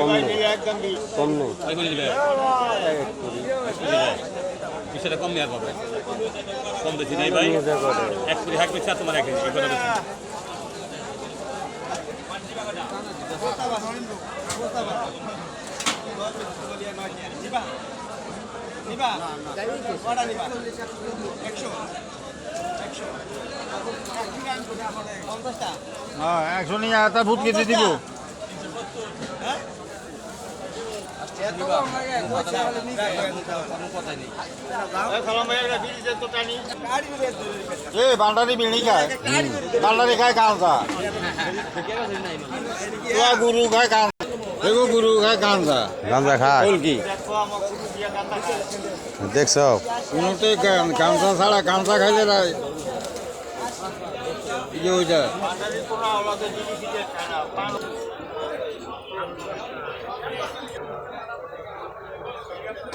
কম নেই। কম নেই। কম নেওয়ার পাবে কম বেশি নাই ভাই। নিজে করে। এক কুড়ি তোমার হ্যাঁ একশো নিয়ে ভূত কেটে দিব। বান্ডারি বিড়ি খায়। বান্ডারি খায় কাঁচা গুরু খায় কাঁচা এগো গুরু খায় কাঁচা গাঁজা খায়। কি? দেখছ? কোনোতে কাঁচা ছাড়া কাঁচা খাইলে তাই। ইয়ে হয়ে যায়